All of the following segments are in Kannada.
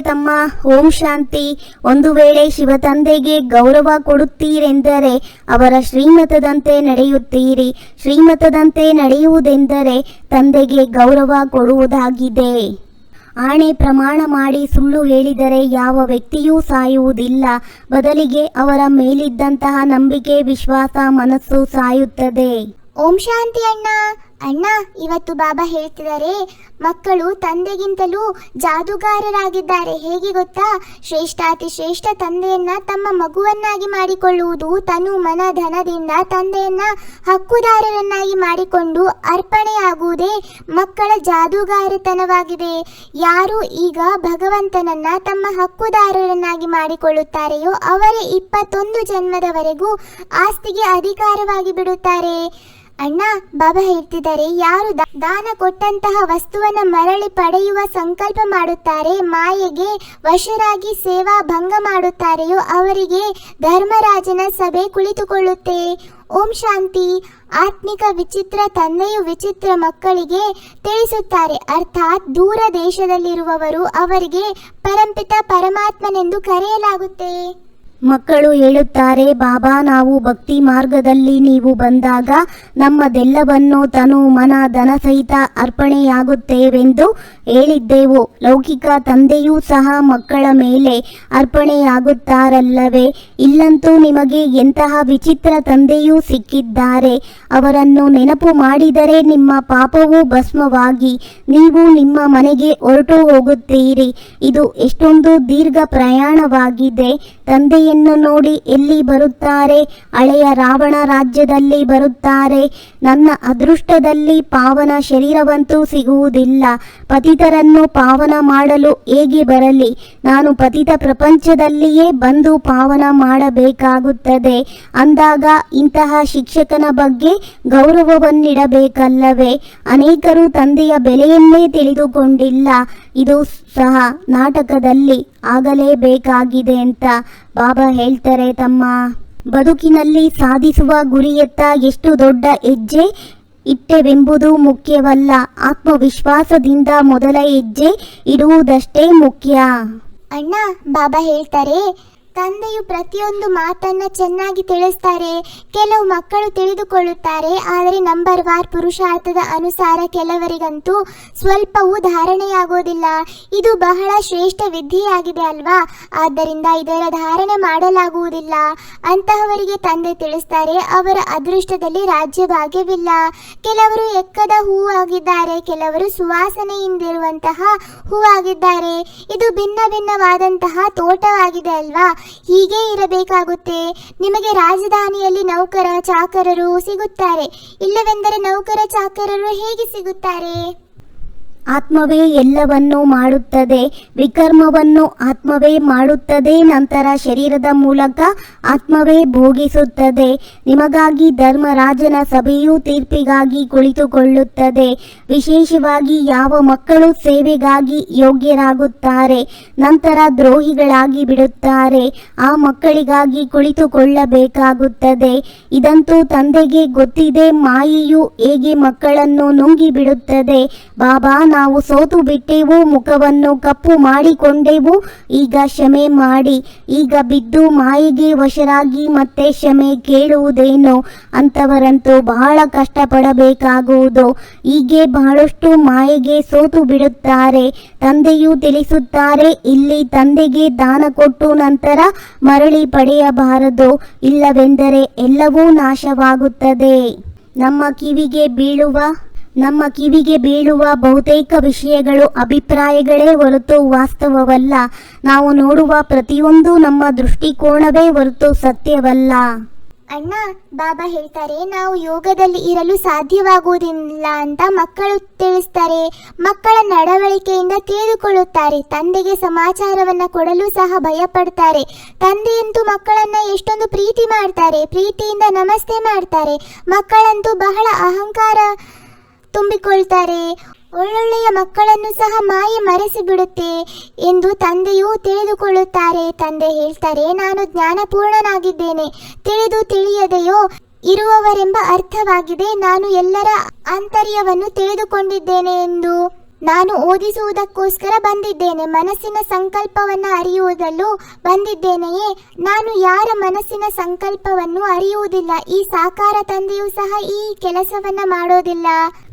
ತಮ್ಮ, ಓಂ ಶಾಂತಿ. ಒಂದು ವೇಳೆ ಶಿವ ತಂದೆಗೆ ಗೌರವ ಕೊಡುತ್ತೀರೆಂದರೆ ಅವರ ಶ್ರೀಮತದಂತೆ ನಡೆಯುತ್ತೀರಿ. ಶ್ರೀಮತದಂತೆ ನಡೆಯುವುದೆಂದರೆ ತಂದೆಗೆ ಗೌರವ ಕೊಡುವುದಾಗಿದೆ. ಆಣೆ ಪ್ರಮಾಣ ಮಾಡಿ ಸುಳ್ಳು ಹೇಳಿದರೆ ಯಾವ ವ್ಯಕ್ತಿಯೂ ಸಾಯುವುದಿಲ್ಲ. ಬದಲಿಗೆ ಅವರ ಮೇಲಿದ್ದಂತಹ ನಂಬಿಕೆ, ವಿಶ್ವಾಸ, ಮನಸ್ಸು ಸಾಯುತ್ತದೆ. ಓಂ ಶಾಂತಿ ಅಣ್ಣ. ಅಣ್ಣ, ಇವತ್ತು ಬಾಬಾ ಹೇಳ್ತಿದ್ದಾರೆ ಮಕ್ಕಳು ತಂದೆಗಿಂತಲೂ ಜಾದುಗಾರರಾಗಿದ್ದಾರೆ. ಹೇಗೆ ಗೊತ್ತಾ? ಶ್ರೇಷ್ಠಾತಿ ಶ್ರೇಷ್ಠ ತಂದೆಯನ್ನ ತಮ್ಮ ಮಗುವನ್ನಾಗಿ ಮಾಡಿಕೊಳ್ಳುವುದು ತನು ಮನ ಧನದಿಂದ ತಂದೆಯನ್ನ ಹಕ್ಕುದಾರರನ್ನಾಗಿ ಮಾಡಿಕೊಂಡು ಅರ್ಪಣೆಯಾಗುವುದೇ ಮಕ್ಕಳ ಜಾದೂಗಾರತನವಾಗಿದೆ. ಯಾರು ಈಗ ಭಗವಂತನನ್ನ ತಮ್ಮ ಹಕ್ಕುದಾರರನ್ನಾಗಿ ಮಾಡಿಕೊಳ್ಳುತ್ತಾರೆಯೋ ಅವರೇ ಇಪ್ಪತ್ತೊಂದು ಜನ್ಮದವರೆಗೂ ಆಸ್ತಿಗೆ ಅಧಿಕಾರವಾಗಿ ಬಿಡುತ್ತಾರೆ. ಅಣ್ಣ, ಬಾಬಾ ಹೇಳ್ತಿದ್ದಾರೆ, ಯಾರು ದಾನ ಕೊಟ್ಟಂತಹ ವಸ್ತುವನ್ನ ಮರಳಿ ಪಡೆಯುವ ಸಂಕಲ್ಪ ಮಾಡುತ್ತಾರೆ, ಮಾಯೆಗೆ ವಶರಾಗಿ ಸೇವಾ ಭಂಗ ಮಾಡುತ್ತಾರೆಯೋ ಅವರಿಗೆ ಧರ್ಮರಾಜನ ಸಭೆ ಕುಳಿತುಕೊಳ್ಳುತ್ತೆ. ಓಂ ಶಾಂತಿ. ಆತ್ಮಿಕ ವಿಚಿತ್ರ ತಂದೆಯು ವಿಚಿತ್ರ ಮಕ್ಕಳಿಗೆ ತಿಳಿಸುತ್ತಾರೆ. ಅರ್ಥಾತ್ ದೂರ ದೇಶದಲ್ಲಿರುವವರು ಅವರಿಗೆ ಪರಂಪಿತ ಪರಮಾತ್ಮನೆಂದು ಕರೆಯಲಾಗುತ್ತೆ. ಮಕ್ಕಳು ಹೇಳುತ್ತಾರೆ, ಬಾಬಾ, ನಾವು ಭಕ್ತಿ ಮಾರ್ಗದಲ್ಲಿ ನೀವು ಬಂದಾಗ ನಮ್ಮದೆಲ್ಲವನ್ನು ತನು ಮನ ಧನ ಸಹಿತ ಅರ್ಪಣೆಯಾಗುತ್ತೇವೆಂದು ಹೇಳಿದ್ದೆವು. ಲೌಕಿಕ ತಂದೆಯೂ ಸಹ ಮಕ್ಕಳ ಮೇಲೆ ಅರ್ಪಣೆಯಾಗುತ್ತಾರಲ್ಲವೇ? ಇಲ್ಲಂತೂ ನಿಮಗೆ ಎಂತಹ ವಿಚಿತ್ರ ತಂದೆಯೂ ಸಿಕ್ಕಿದ್ದಾರೆ. ಅವರನ್ನು ನೆನಪು ಮಾಡಿದರೆ ನಿಮ್ಮ ಪಾಪವು ಭಸ್ಮವಾಗಿ, ನೀವು ನಿಮ್ಮ ಮನೆಗೆ ಹೊರಟು ಹೋಗುತ್ತೀರಿ. ಇದು ಎಷ್ಟೊಂದು ದೀರ್ಘ ಪ್ರಯಾಣವಾಗಿದೆ. ತಂದೆಯನ್ನು ನೋಡಿ ಎಲ್ಲಿ ಬರುತ್ತಾರೆ? ಹಳೆಯ ರಾವಣ ರಾಜ್ಯದಲ್ಲಿ ಬರುತ್ತಾರೆ. ನನ್ನ ಅದೃಷ್ಟದಲ್ಲಿ ಪಾವನ ಶರೀರವಂತೂ ಸಿಗುವುದಿಲ್ಲ. ಪತಿತರನ್ನು ಪಾವನ ಮಾಡಲು ಹೇಗೆ ಬರಲಿ? ನಾನು ಪತಿತ ಪ್ರಪಂಚದಲ್ಲಿಯೇ ಬಂದು ಪಾವನ ಮಾಡಬೇಕಾಗುತ್ತದೆ. ಅಂದಾಗ ಇಂತಹ ಶಿಕ್ಷಕನ ಬಗ್ಗೆ ಗೌರವವನ್ನಿಡಬೇಕಲ್ಲವೇ? ಅನೇಕರು ತಂದೆಯ ಬೆಲೆಯನ್ನೇ ತಿಳಿದುಕೊಂಡಿಲ್ಲ. ಇದು ಸಹ ನಾಟಕದಲ್ಲಿ ಆಗಲೇಬೇಕಾಗಿದೆ ಅಂತ ಬಾಬಾ ಹೇಳ್ತಾರೆ, ತಮ್ಮ ಬದುಕಿನಲ್ಲಿ ಸಾಧಿಸುವ ಗುರಿಯತ್ತ ಎಷ್ಟು ದೊಡ್ಡ ಹೆಜ್ಜೆ ಇಟ್ಟೆವೆಂಬುದು ಮುಖ್ಯವಲ್ಲ. ಆತ್ಮವಿಶ್ವಾಸದಿಂದ ಮೊದಲ ಹೆಜ್ಜೆ ಇಡುವುದಷ್ಟೇ ಮುಖ್ಯ. ಅಣ್ಣ, ಬಾಬಾ ಹೇಳ್ತಾರೆ ತಂದೆಯು ಪ್ರತಿಯೊಂದು ಮಾತನ್ನ ಚೆನ್ನಾಗಿ ತಿಳಿಸ್ತಾರೆ. ಕೆಲವು ಮಕ್ಕಳು ತಿಳಿದುಕೊಳ್ಳುತ್ತಾರೆ. ಆದರೆ ನಂಬರ್ ವಾರ್ ಪುರುಷಾರ್ಥದ ಅನುಸಾರ ಕೆಲವರಿಗಂತೂ ಸ್ವಲ್ಪವೂ ಧಾರಣೆಯಾಗೋದಿಲ್ಲ. ಇದು ಬಹಳ ಶ್ರೇಷ್ಠ ವಿದ್ಯೆಯಾಗಿದೆ ಅಲ್ವಾ? ಆದ್ದರಿಂದ ಇದರ ಧಾರಣೆ ಮಾಡಲಾಗುವುದಿಲ್ಲ. ಅಂತಹವರಿಗೆ ತಂದೆ ತಿಳಿಸ್ತಾರೆ, ಅವರ ಅದೃಷ್ಟದಲ್ಲಿ ರಾಜ್ಯ ಭಾಗ್ಯವಿಲ್ಲ. ಕೆಲವರು ಎಕ್ಕದ ಹೂವಾಗಿದ್ದಾರೆ, ಕೆಲವರು ಸುವಾಸನೆಯಿಂದಿರುವಂತಹ ಹೂವಾಗಿದ್ದಾರೆ. ಇದು ಭಿನ್ನ ಭಿನ್ನವಾದಂತಹ ತೋಟವಾಗಿದೆ ಅಲ್ವಾ? ಹೀಗೆ ಇರಬೇಕಾಗುತ್ತೆ. ನಿಮಗೆ ರಾಜಧಾನಿಯಲ್ಲಿ ನೌಕರ ಚಾಕರರು ಸಿಗುತ್ತಾರೆ. ಇಲ್ಲವೆಂದರೆ ನೌಕರ ಚಾಕರರು ಹೇಗೆ ಸಿಗುತ್ತಾರೆ? ಆತ್ಮವೇ ಎಲ್ಲವನ್ನೂ ಮಾಡುತ್ತದೆ, ವಿಕರ್ಮವನ್ನು ಆತ್ಮವೇ ಮಾಡುತ್ತದೆ, ನಂತರ ಶರೀರದ ಮೂಲಕ ಆತ್ಮವೇ ಭೋಗಿಸುತ್ತದೆ. ನಿಮಗಾಗಿ ಧರ್ಮರಾಜನ ಸಭೆಯು ತೀರ್ಪಿಗಾಗಿ ಕುಳಿತುಕೊಳ್ಳುತ್ತದೆ. ವಿಶೇಷವಾಗಿ ಯಾವ ಮಕ್ಕಳು ಸೇವೆಗಾಗಿ ಯೋಗ್ಯರಾಗುತ್ತಾರೆ, ನಂತರ ದ್ರೋಹಿಗಳಾಗಿ ಬಿಡುತ್ತಾರೆ. ಆ ಮಕ್ಕಳಿಗಾಗಿ ಕುಳಿತುಕೊಳ್ಳಬೇಕಾಗುತ್ತದೆ. ಇದಂತೂ ತಂದೆಗೆ ಗೊತ್ತಿದೆ, ಮಾಯೆಯು ಹೇಗೆ ಮಕ್ಕಳನ್ನು ನುಂಗಿ ಬಿಡುತ್ತದೆ ಬಾಬಾ ನಾವು ಸೋತು ಬಿಟ್ಟೆವು, ಮುಖವನ್ನು ಕಪ್ಪು ಮಾಡಿಕೊಂಡೆವು. ಈಗ ಕ್ಷಮೆ ಮಾಡಿ, ಈಗ ಬಿದ್ದು ಮಾಯಿಗೆ ವಶರಾಗಿ, ಮತ್ತೆ ಕ್ಷಮೆ ಕೇಳುವುದೇನು? ಅಂತವರಂತೂ ಬಹಳ ಕಷ್ಟಪಡಬೇಕಾಗುವುದು. ಹೀಗೆ ಬಹಳಷ್ಟು ಮಾಯೆಗೆ ಸೋತು ಬಿಡುತ್ತಾರೆ. ತಂದೆಯು ತಿಳಿಸುತ್ತಾರೆ, ಇಲ್ಲಿ ತಂದೆಗೆ ದಾನ ಕೊಟ್ಟು ನಂತರ ಮರಳಿ ಪಡೆಯಬಾರದು. ಇಲ್ಲವೆಂದರೆ ಎಲ್ಲವೂ ನಾಶವಾಗುತ್ತದೆ. ನಮ್ಮ ಕಿವಿಗೆ ಬೀಳುವ ನಮ್ಮ ಕಿವಿಗೆ ಬೀಳುವ ಬಹುತೇಕ ವಿಷಯಗಳು, ಅಭಿಪ್ರಾಯಗಳೇ ಹೊರತು ವಾಸ್ತವವಲ್ಲ. ನಾವು ನೋಡುವ ಪ್ರತಿಯೊಂದು ನಮ್ಮ ದೃಷ್ಟಿಕೋನವೇ ಹೊರತು ಸತ್ಯವಲ್ಲ. ಅಣ್ಣ, ಬಾಬಾ ಹೇಳ್ತಾರೆ, ನಾವು ಯೋಗದಲ್ಲಿ ಇರಲು ಸಾಧ್ಯವಾಗುವುದಿಲ್ಲ ಅಂತ ಮಕ್ಕಳು ತಿಳಿಸ್ತಾರೆ. ಮಕ್ಕಳ ನಡವಳಿಕೆಯಿಂದ ತಿಳಿದುಕೊಳ್ಳುತ್ತಾರೆ. ತಂದೆಗೆ ಸಮಾಚಾರವನ್ನ ಕೊಡಲು ಸಹ ಭಯಪಡ್ತಾರೆ. ತಂದೆಯಂತೂ ಮಕ್ಕಳನ್ನ ಎಷ್ಟೊಂದು ಪ್ರೀತಿ ಮಾಡ್ತಾರೆ. ಪ್ರೀತಿಯಿಂದ ನಮಸ್ತೆ ಮಾಡ್ತಾರೆ. ಮಕ್ಕಳಂತೂ ಬಹಳ ಅಹಂಕಾರ ತುಂಬಿಕೊಳ್ತಾರೆ. ಒಳ್ಳೊಳ್ಳೆಯ ಮಕ್ಕಳನ್ನು ಸಹ ಮಾಯೆ ಮರೆಸಿ ಬಿಡುತ್ತೆ ಎಂದು ತಂದೆಯು ತಿಳಿದುಕೊಳ್ಳುತ್ತಾರೆ. ತಂದೆ ಹೇಳ್ತಾರೆ, ನಾನು ಜ್ಞಾನಪೂರ್ಣನಾಗಿದ್ದೇನೆ. ತಿಳಿದು ತಿಳಿಯದೆಯೋ? ಇರುವವರೆಂಬ ಅರ್ಥವಾಗಿದೆ. ನಾನು ಎಲ್ಲರ ಆಂತರ್ಯವನ್ನು ತಿಳಿದುಕೊಂಡಿದ್ದೇನೆ ಎಂದು. ನಾನು ಓದಿಸುವುದಕ್ಕೋಸ್ಕರ ಬಂದಿದ್ದೇನೆ. ಮನಸ್ಸಿನ ಸಂಕಲ್ಪವನ್ನು ಅರಿಯುವುದಲ್ಲೂ ಬಂದಿದ್ದೇನೆಯೇ. ನಾನು ಯಾರ ಮನಸ್ಸಿನ ಸಂಕಲ್ಪವನ್ನು ಅರಿಯುವುದಿಲ್ಲ. ಈ ಸಾಕಾರ ತಂದೆಯೂ ಸಹ ಈ ಕೆಲಸವನ್ನ ಮಾಡೋದಿಲ್ಲ.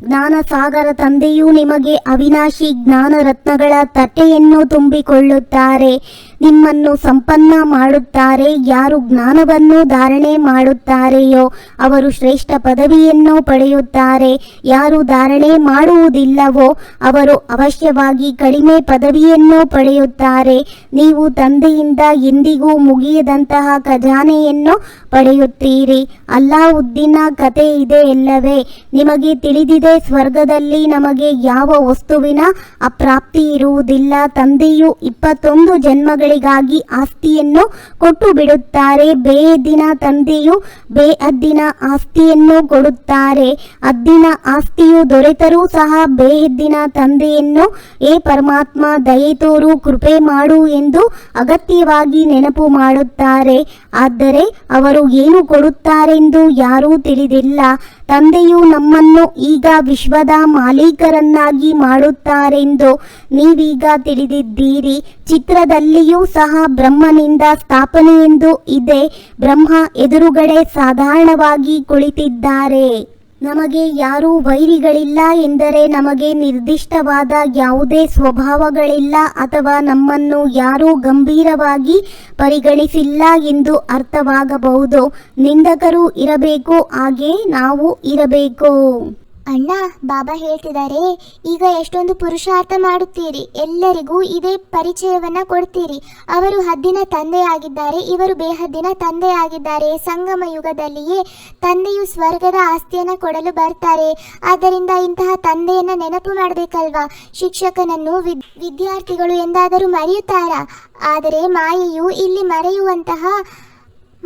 ಜ್ಞಾನ ಸಾಗರ ತಂದೆಯು ನಿಮಗೆ ಅವಿನಾಶಿ ಜ್ಞಾನ ರತ್ನಗಳ ತಟ್ಟೆಯನ್ನು ತುಂಬಿಕೊಳ್ಳುತ್ತಾರೆ. ನಿಮ್ಮನ್ನು ಸಂಪನ್ನ ಮಾಡುತ್ತಾರೆ. ಯಾರು ಜ್ಞಾನವನ್ನು ಧಾರಣೆ ಮಾಡುತ್ತಾರೆಯೋ ಅವರು ಶ್ರೇಷ್ಠ ಪದವಿಯನ್ನು ಪಡೆಯುತ್ತಾರೆ. ಯಾರು ಧಾರಣೆ ಮಾಡುವುದಿಲ್ಲವೋ ಅವಶ್ಯವಾಗಿ ಕಡಿಮೆ ಪದವಿಯನ್ನು ಪಡೆಯುತ್ತಾರೆ. ನೀವು ತಂದೆಯಿಂದ ಎಂದಿಗೂ ಮುಗಿಯದಂತಹ ಖಜಾನೆಯನ್ನು ಪಡೆಯುತ್ತೀರಿ. ಅಲ್ಲಾವುದ್ದೀನ ಕತೆ ಇದೆ ಎಲ್ಲವೇ. ನಿಮಗೆ ತಿಳಿದಿದೆ, ಸ್ವರ್ಗದಲ್ಲಿ ನಮಗೆ ಯಾವ ವಸ್ತುವಿನ ಅಪ್ರಾಪ್ತಿ ಇರುವುದಿಲ್ಲ. ತಂದೆಯು ಇಪ್ಪತ್ತೊಂದು ಜನ್ಮಗಳಿಗಾಗಿ ಆಸ್ತಿಯನ್ನು ಕೊಟ್ಟು ಬಿಡುತ್ತಾರೆ ಬೇದಿನ ತಂದೆಯು ಬೇ ಅದ್ದಿನ ಆಸ್ತಿಯನ್ನು ಕೊಡುತ್ತಾರೆ. ಅದ್ದಿನ ಆಸ್ತಿಯು ದೊರೆತರೂ ಸಹ ಬೇಹದ್ದಿನ ತಂದೆಯನ್ನು, ಏ ಪರಮಾತ್ಮ, ದಯೆ ತೋರು, ಕೃಪೆ ಮಾಡು ಎಂದು ಅಗತ್ಯವಾಗಿ ನೆನಪು ಮಾಡುತ್ತಾರೆ. ಆದರೆ ಅವರು ಏನು ಕೊಡುತ್ತಾರೆಂದು ಯಾರೂ ತಿಳಿದಿಲ್ಲ. ತಂದೆಯು ನಮ್ಮನ್ನು ಈಗ ವಿಶ್ವದ ಮಾಲೀಕರನ್ನಾಗಿ ಮಾಡುತ್ತಾರೆಂದು ನೀವೀಗ ತಿಳಿದಿದ್ದೀರಿ. ಚಿತ್ರದಲ್ಲಿಯೂ ಸಹ ಬ್ರಹ್ಮನಿಂದ ಸ್ಥಾಪನೆಯೆಂದು ಇದೆ. ಬ್ರಹ್ಮ ಎದುರುಗಡೆ ಸಾಧಾರಣವಾಗಿ ಕುಳಿತಿದ್ದಾರೆ. ನಮಗೆ ಯಾರೂ ವೈರಿಗಳಿಲ್ಲ ಎಂದರೆ ನಮಗೆ ನಿರ್ದಿಷ್ಟವಾದ ಯಾವುದೇ ಸ್ವಭಾವಗಳಿಲ್ಲ ಅಥವಾ ನಮ್ಮನ್ನು ಯಾರೂ ಗಂಭೀರವಾಗಿ ಪರಿಗಣಿಸಿಲ್ಲ ಎಂದು ಅರ್ಥವಾಗಬಹುದು. ನಿಂದಕರು ಇರಬೇಕು, ಹಾಗೆ ನಾವು ಇರಬೇಕು. ಅಣ್ಣ, ಬಾಬಾ ಹೇಳ್ತಿದ್ದಾರೆ ಈಗ ಎಷ್ಟೊಂದು ಪುರುಷಾರ್ಥ ಮಾಡುತ್ತೀರಿ. ಎಲ್ಲರಿಗೂ ಇದೇ ಪರಿಚಯವನ್ನ ಕೊಡ್ತೀರಿ. ಅವರು ಹದ್ದಿನ ತಂದೆಯಾಗಿದ್ದಾರೆ, ಇವರು ಬೇಹದ್ದಿನ ತಂದೆಯಾಗಿದ್ದಾರೆ. ಸಂಗಮ ಯುಗದಲ್ಲಿಯೇ ತಂದೆಯು ಸ್ವರ್ಗದ ಆಸ್ತಿಯನ್ನ ಕೊಡಲು ಬರ್ತಾರೆ. ಆದ್ದರಿಂದ ಇಂತಹ ತಂದೆಯನ್ನ ನೆನಪು ಮಾಡಬೇಕಲ್ವಾ? ಶಿಕ್ಷಕನನ್ನು ವಿದ್- ವಿದ್ಯಾರ್ಥಿಗಳು ಎಂದಾದರೂ ಮರೆಯುತ್ತಾರಾ? ಆದರೆ ಮಾಯೆಯು ಇಲ್ಲಿ ಮರೆಯುವಂತಹ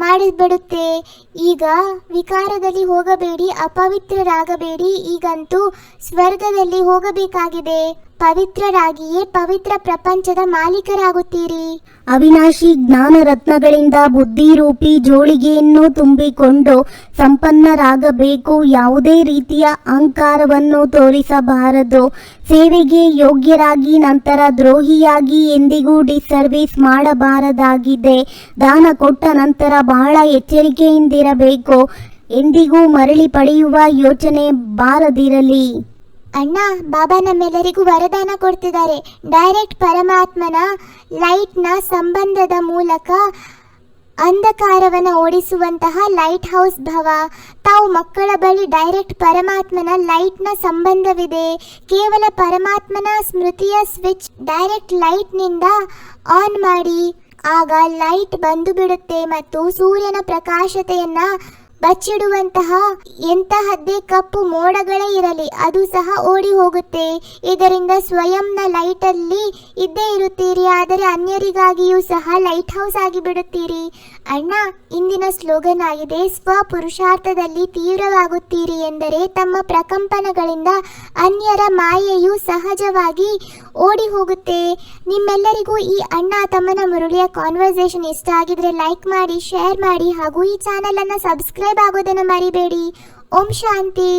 ಮಾಡಿಬಿಡುತ್ತೆ. ಈಗ ವಿಕಾರದಲ್ಲಿ ಹೋಗಬೇಡಿ ಅಪವಿತ್ರರಾಗಬೇಡಿ. ಈಗಂತೂ ಸ್ವರ್ಗದಲ್ಲಿ ಹೋಗಬೇಕಾಗಿದೆ. ಪವಿತ್ರರಾಗಿಯೇ ಪವಿತ್ರ ಪ್ರಪಂಚದ ಮಾಲೀಕರಾಗುತ್ತೀರಿ. ಅವಿನಾಶಿ ಜ್ಞಾನ ರತ್ನಗಳಿಂದ ಬುದ್ಧಿರೂಪಿ ಜೋಳಿಗೆಯನ್ನು ತುಂಬಿಕೊಂಡು ಸಂಪನ್ನರಾಗಬೇಕು. ಯಾವುದೇ ರೀತಿಯ ಅಹಂಕಾರವನ್ನು ತೋರಿಸಬಾರದು. ಸೇವೆಗೆ ಯೋಗ್ಯರಾಗಿ ನಂತರ ದ್ರೋಹಿಯಾಗಿ ಎಂದಿಗೂ ಡಿಸರ್ವಿಸ್ ಮಾಡಬಾರದಾಗಿದೆ. ದಾನ ಕೊಟ್ಟ ನಂತರ ಬಹಳ ಎಚ್ಚರಿಕೆಯಿಂದಿರಬೇಕು. ಎಂದಿಗೂ ಮರಳಿ ಪಡೆಯುವ ಯೋಚನೆ ಬಾರದಿರಲಿ. ಅಣ್ಣ, ಬಾಬಾ ನಮ್ಮೆಲ್ಲರಿಗೂ ವರದಾನ ಕೊಡ್ತಿದ್ದಾರೆ. ಡೈರೆಕ್ಟ್ ಪರಮಾತ್ಮನ ಲೈಟ್ನ ಸಂಬಂಧದ ಮೂಲಕ ಅಂಧಕಾರವನ್ನು ಓಡಿಸುವಂತಹ ಲೈಟ್ ಹೌಸ್ ಭವ. ತಾವು ಮಕ್ಕಳ ಬಳಿ ಡೈರೆಕ್ಟ್ ಪರಮಾತ್ಮನ ಲೈಟ್ನ ಸಂಬಂಧವಿದೆ. ಕೇವಲ ಪರಮಾತ್ಮನ ಸ್ಮೃತಿಯ ಸ್ವಿಚ್ ಡೈರೆಕ್ಟ್ ಲೈಟ್ನಿಂದ ಆನ್ ಮಾಡಿ. ಆಗ ಲೈಟ್ ಬಂದು ಬಿಡುತ್ತೆ ಮತ್ತು ಸೂರ್ಯನ ಪ್ರಕಾಶತೆಯನ್ನ ಬಚ್ಚಿಡುವಂತಹ ಎಂತಹದ್ದೇ ಕಪ್ಪು ಮೋಡಗಳೇ ಇರಲಿ, ಅದು ಸಹ ಓಡಿ ಹೋಗುತ್ತೆ. ಇದರಿಂದ ಸ್ವಯಂನ ಲೈಟಲ್ಲಿ ಇದ್ದೇ ಇರುತ್ತೀರಿ, ಆದರೆ ಅನ್ಯರಿಗಾಗಿಯೂ ಸಹ ಲೈಟ್ ಹೌಸ್ ಆಗಿ ಬಿಡುತ್ತೀರಿ ಅಣ್ಣ, ಇಂದಿನ ಸ್ಲೋಗನ್ ಆಗಿದೆ, ಸ್ವಪುರುಷಾರ್ಥದಲ್ಲಿ ತೀವ್ರವಾಗುತ್ತೀರಿ ಎಂದರೆ ತಮ್ಮ ಪ್ರಕಂಪನಗಳಿಂದ ಅನ್ಯರ ಮಾಯೆಯು ಸಹಜವಾಗಿ ಓಡಿ ಹೋಗುತ್ತೆ. ನಿಮ್ಮೆಲ್ಲರಿಗೂ ಈ ಅಣ್ಣ ತಮ್ಮನ ಮುರುಳಿಯ ಕಾನ್ವರ್ಸೇಷನ್ ಇಷ್ಟ ಆಗಿದ್ರೆ ಲೈಕ್ ಮಾಡಿ ಶೇರ್ ಮಾಡಿ ಹಾಗೂ ಈ ಚಾನಲ್ ಅನ್ನ ಸಬ್ಸ್ಕ್ರೈಬ್ ಆಗೋದನ್ನು ಮರಿಬೇಡಿ. ಓಂ ಶಾಂತಿ.